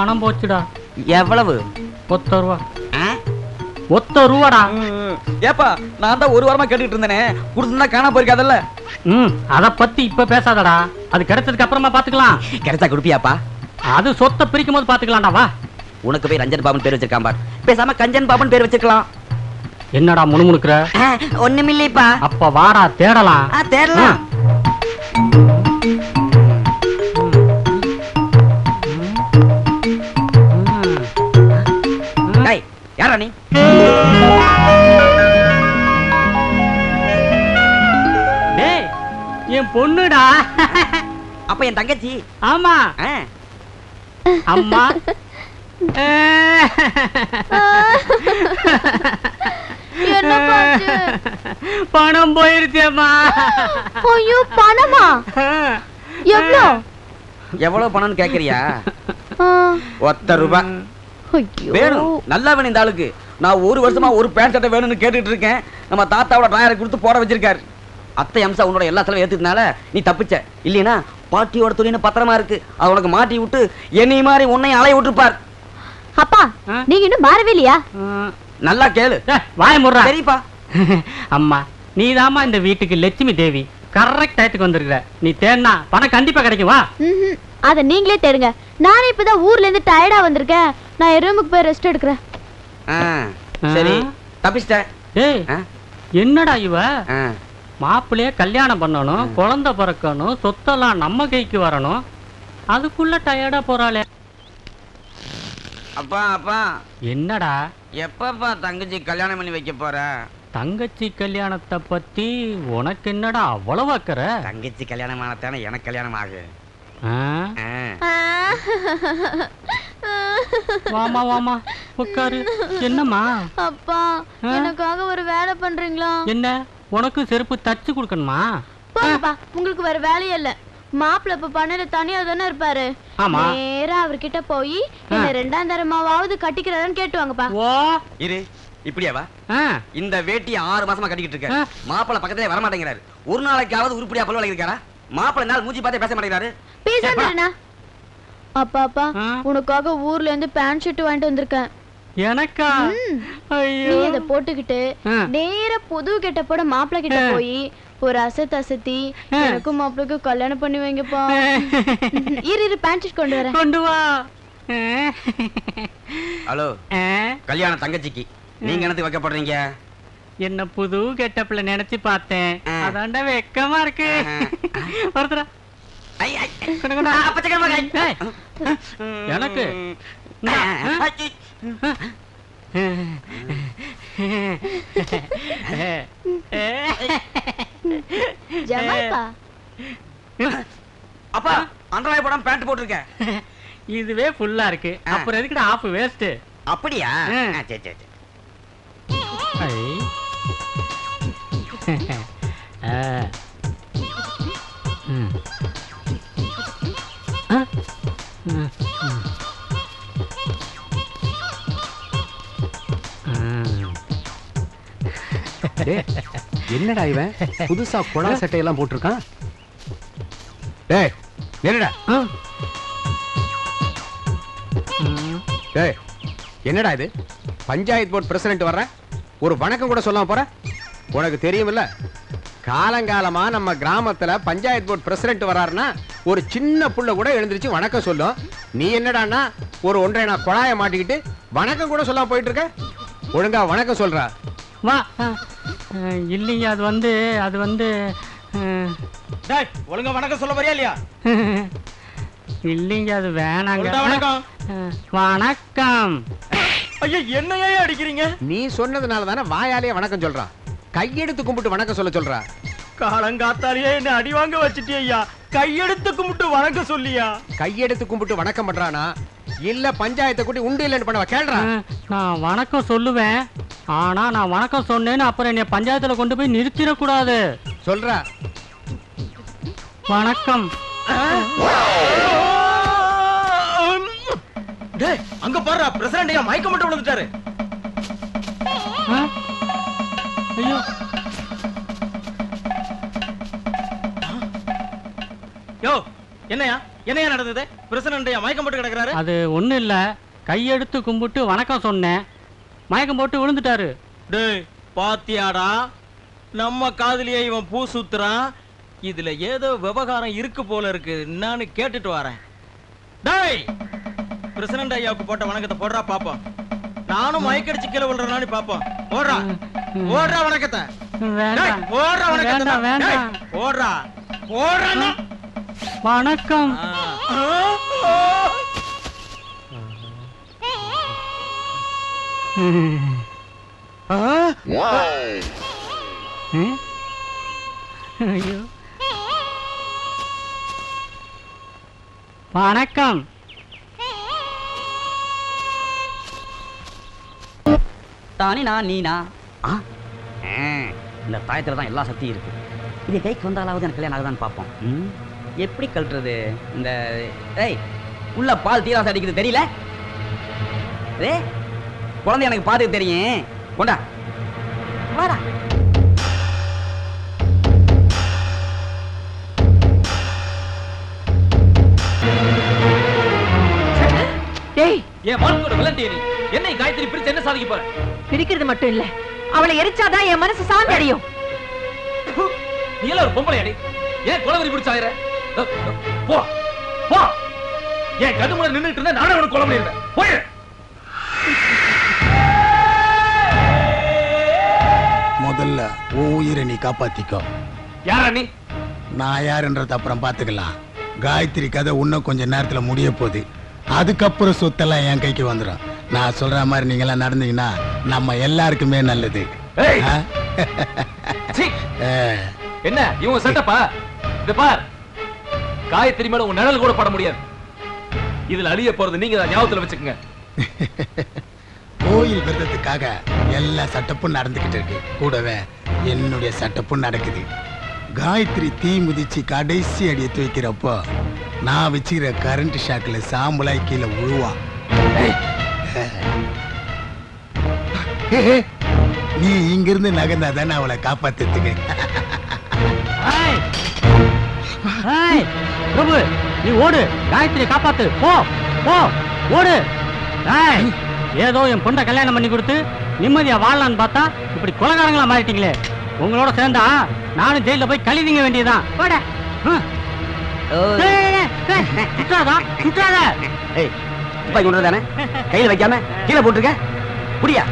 பணம் போச்சுடா. எவ்வளவு? ஒத்த ரூபா? ஒத்த ரூபாடா. ஏப்பா நான் தான் ஒரு வாரமா கேட்டுட்டு இருந்தேனே. கொடுத்துருந்தா காணாம போயிருக்காதல்ல? ம் அத பத்தி இப்ப பேசாதடா. அது கிடைச்சதுக்கு அப்புறமா பாத்துக்கலாம். கிடைச்சா கொடுப்பியாப்பா? அது சொத்தை பிரிக்கும் போது பாத்துக்கலாம்டா வா. உனக்கு போய் ரஞ்சன் பாபன் பேர் வச்சிருக்கான் பார். பேசாம கஞ்சன் பாபன் பேர் வச்சிருக்கலாம். என்னடா முணுமுணுக்குற? ஒண்ணுமில்லைப்பா. அப்ப வாடா தேடலாம். தேடலாம். என் தங்கச்சி. ஆமா. அம்மா. பணம் போயிருச்சேம்மா. ஐயோ பணமா? எவ்வளோ? எவ்வளவு பணம்னு கேக்குறியா ஒத்த ரூபாய் வேணும். நல்லா வேணும் இந்த ஆளுக்கு. நான் ஒரு வருஷமா ஒரு பேண்ட் சட்டை வேணும்னு கேட்டுட்டு இருக்கேன். நம்ம தாத்தாவோட டிராயரை கொடுத்து போட வச்சிருக்காரு. அத்தை அம்சா உன்னோட எல்லா செலவும் ஏத்துக்கனால நீ தப்பிச்ச. இல்லைனா பாட்டியோட துணின்னு பத்திரமா இருக்கு. அது உனக்கு மாட்டி விட்டு என்னை மாதிரி உன்னையும் அலைய விட்டுருப்பார். அப்பா? நீங்க இன்னும் மாறவே இல்லையா? நல்லா கேளு. வாய முடுறா. சரிப்பா. அம்மா நீதாம்மா இந்த வீட்டுக்கு லட்சுமி தேவி. கரெக்ட் டயத்துக்கு வந்திருக்கிற. நீ தேடினா பணம் கண்டிப்பா கிடைக்கும். வா. அத நீங்களே தேடுங்க. நானே இப்பதான் ஊர்ல இருந்து டயர்டா வந்திருக்கேன். நான் என் ரூமுக்கு போய் ரெஸ்ட் எடுக்கிறேன். சரி தப்பிச்சிட்ட டேய் ஆ, என்னடா இவ. மாப்பிள்ளைய கல்யாணம் பண்ணணும் குழந்தை பிறக்கணும் சொத்தெல்லாம் நம்ம கைக்கு வரணும். அதுக்குள்ள டயர்டா போறாளே. அப்பா அப்பா. என்னடா? எப்பப்பா தங்கச்சி கல்யாணம் பண்ணி வைக்க போற? தங்கச்சி கல்யாணத்தை பத்தி உனக்கு என்னடா அவ்வளவு அக்கறை? தங்கச்சி கல்யாணம் ஆனத்தானே எனக்கு கல்யாணம் ஆகு. ஆ? வாமா வாமா உட்காரு என்னம்மா? அப்பா ஆ? எனக்காக ஒரு வேலை பண்றீங்களா? என்ன? உனக்கு செருப்பு தச்சு கொடுக்கணுமா? போங்கப்பா உங்களுக்கு வேற வேலையே இல்ல. மாப்பிள்ள இப்ப பண்ணையில தனியா தானே இருப்பாரு. ஆமா. நேரா அவர்கிட்ட போய் என்ன ரெண்டாம் தரமாவது கட்டிக்கிறாரான்னு கேட்டு வாங்கப்பா ஓ. இரு இப்படியாவா இந்த வேட்டி ஆறு மாசமா கட்டிக்கிட்டு இருக்க. ஆ. மாப்பிளை பக்கத்திலே வர மாட்டேங்கிறாரு ஒரு நாளைக்காவது உருப்படியா பல்ல வளைக்கிறாரா மாப்பிளை நாள் மூஞ்சி பார்த்தே பேச மாட்டேங்கிறாரு. பேசுறேன்னா அப்பா அப்பா? உனக்காக ஊர்ல இருந்து பேண்ட் ஷர்ட் வாங்கிட்டு வந்திருக்கேன். எனக்கா. ஐயோ. நீ அதை போட்டுக்கிட்டு. நேரா புது கெட்டப்போட மாப்பிள்ளை கிட்ட போய் ஒரு அசத்து அசத்தி எனக்கும் மாப்பிள்ளைக்கும் கல்யாணம் பண்ணி வைங்கப்பா. இரு இரு பேண்ட் கொண்டு வரேன். கொண்டு வா. ஹலோ. கல்யாணம் தங்கச்சிக்கு. நீங்க என்னத்துக்கு வைக்கப்படுறீங்க? என்ன புது கெட்டப்ல நினைச்சு பார்த்தேன். அதாண்டா வெக்கமா இருக்கு. ஒருத்தரா எனக்கு? ஜமால்பா. அப்பா அண்டர்லாய் போடாம பேண்ட் போட்டிருக்கேன் இதுவே ஃபுல்லா இருக்கு. அப்புறம் எதுக்குடா ஆஃப் வேஸ்ட் அப்படியா? சரி சரி சரி. என்னடா இவன்? புதுசா குழா சட்டையெல்லாம் போட்டிருக்கான். டேய் நில்லுடா டேய் என்னடா இது? பஞ்சாயத்து போர்டு பிரசிடென்ட் வர்றேன் ஒரு வணக்கம் கூட சொல்லாம போற? உனக்கு தெரியுமில்ல? காலங்காலமா நம்ம கிராமத்துல பஞ்சாயத்து போர்டு பிரசிடென்ட் வராருன்னா ஒரு சின்ன புள்ள கூட எழுந்திருச்சு வணக்கம் சொல்லும். நீ என்னடான்னா ஒரு ஒன்றை நான் குழாய மாட்டிக்கிட்டு வணக்கம் கூட சொல்லாம போயிட்டு இருக்க? ஒழுங்கா வணக்கம் சொல்றா. வா. இல்லைங்க அது வந்து அது வந்து ஒழுங்கா வணக்கம் சொல்ல வரியா இல்லையா? இல்லைங்க அது வேணாங்க. வணக்கம். வணக்கம். ஐயா என்னையே அடிக்கிறீங்க? நீ சொன்னதுனால தானே வாயாலே வணக்கம் சொல்றான் கையெடுத்து கும்பிட்டு வணக்கம் சொல்ல சொல்றா. காலங்காத்தாலேயே என்ன அடி வாங்க வச்சிட்டியா ஐயா? கையெடுத்து கும்பிட்டு வணக்கம் சொல்லியா? கையெடுத்து கும்பிட்டு வணக்கம் பண்றானா? இல்ல பஞ்சாயத்தை கூட்டி உண்டு இல்லைன்னு பண்ணவா? கேள்றா. நான் வணக்கம் சொல்லுவேன். ஆனா நான் வணக்கம் சொன்னேன்னு அப்புறம் என்னை பஞ்சாயத்துல கொண்டு போய் நிறுத்திடக்கூடாது. சொல்றா. வணக்கம். டேய் அங்க பாரு பிரசிடண்ட் ஐயா மயக்கம் மட்டும் விழுந்துட்டாரு? ஐயோ. யோ என்னையா? என்னையா நடந்தது? பிரசிடண்ட் மயக்கம் போட்டு கிடக்குறாரு? அது ஒண்ணும் இல்ல. கையெடுத்து கும்பிட்டு வணக்கம் சொன்னேன். மயக்கம் போட்டு விழுந்துட்டாரு. டேய் பாத்தியாடா? நம்ம காதுலயே இவன் பூ சுத்துறான் இதுல ஏதோ விவகாரம் இருக்கு போல இருக்கு. நான் கேட்டுட்டு வரேன். டேய் பிரசிடண்ட் ஐயாவுக்கு போட்ட வணக்கத்தை போடுறா பாப்போம். நானும் மயக்கடிச்சு கீழே விழுறனான்னு பாப்போம். ஓடுறா ஓடுறா வணக்கத்தை. ஓடுறா வணக்கத்தை. ஓடுறா ஓடுறா வணக்கம். ஐயோ. வணக்கம். தானே நான் இந்த தாயத்துல தான் எல்லா சக்தியும் இருக்கு. இது கைக்கு வந்தாலாவது எனக்கு கல்யாணம் ஆகுதான்னு பார்ப்போம். எப்படி கழட்டுறது? இந்த ஏய் உள்ள பால் தீராசம் அடிக்குது தெரியல? ஏ குழந்தை எனக்கு பார்த்துக்க தெரியும். கொண்டா. வாடா. டேய் என் வாழ்க்கையோட விளந்திய நீ. என்னை காயத்ரி பிரிச்சு என்ன சாதிக்க போற? பிரிக்கிறது மட்டும் இல்ல. அவளை எரிச்சாதான் என் மனசு சாந்தி அடையும். நீ எல்லாம் ஒரு பொம்பளை அடி. ஏன் குலவரி பிடிச்சாயிர போ. போ. என் கண்ணு முன்னாடி நின்னுட்டு இருந்தா நானே உனக்கு கொலை பண்ணிருந்தேன் போயிரு. முதல்ல உன் உயிரை நீ காப்பாத்திக்கோ. யாரா நீ நான் யாருன்றத அப்புறம் பாத்துக்கலாம். காயத்ரி கதை இன்னும் கொஞ்ச நேரத்துல முடிய போகுது. அதுக்கப்புறம் சொத்தெல்லாம் என் கைக்கு வந்துடும் நான் சொல்ற மாதிரி நீங்க எல்லாம் நடந்தீங்கன்னா நம்ம எல்லாருக்குமே நல்லது. என்ன இவங்க செட்டப்பா இது பார். காயத்ரி மேல உன் நிழல் கூட பட முடியாது. இதுல அழிய போறது நீங்க ஞாபகத்துல வச்சுக்கோங்க. கோயில் விரதத்துக்காக எல்லா சட்டப்பும் நடந்துகிட்டு இருக்கு. கூடவே என்னுடைய சட்டப்பும் நடக்குது. காயத்ரி தீ மிதிச்சு கடைசி அடி எடுத்து வைக்கிறப்போ நான் வச்சுக்கிற கரண்ட் ஷாக்ல சாம்பலாய் கீழே விழுவா நீ இங்கிருந்து நகர்ந்தா தானே அவளை! ஏய்! பிரபு நீ ஓடு. காயத்ரி காப்பாத்து. போ போ ஓடு! ஏதோ என் பொண்ணை கல்யாணம் பண்ணி கொடுத்து நிம்மதியா வாழலான்னு பார்த்தா இப்படி கொலகாரங்களா மாறிட்டீங்களே. உங்களோட சேர்ந்தா நானும் ஜெயில போய் கழிதிங்க வேண்டியதுதான். போட. ஹம். ஓய். ஏய், ஏய், ஏய், ஏய், சுற்றாதா சுற்றாத. ஏய் துப்பாக்கி கொண்டு தானே? கையில வைக்காம கீழே போட்டுருக்க? குடியா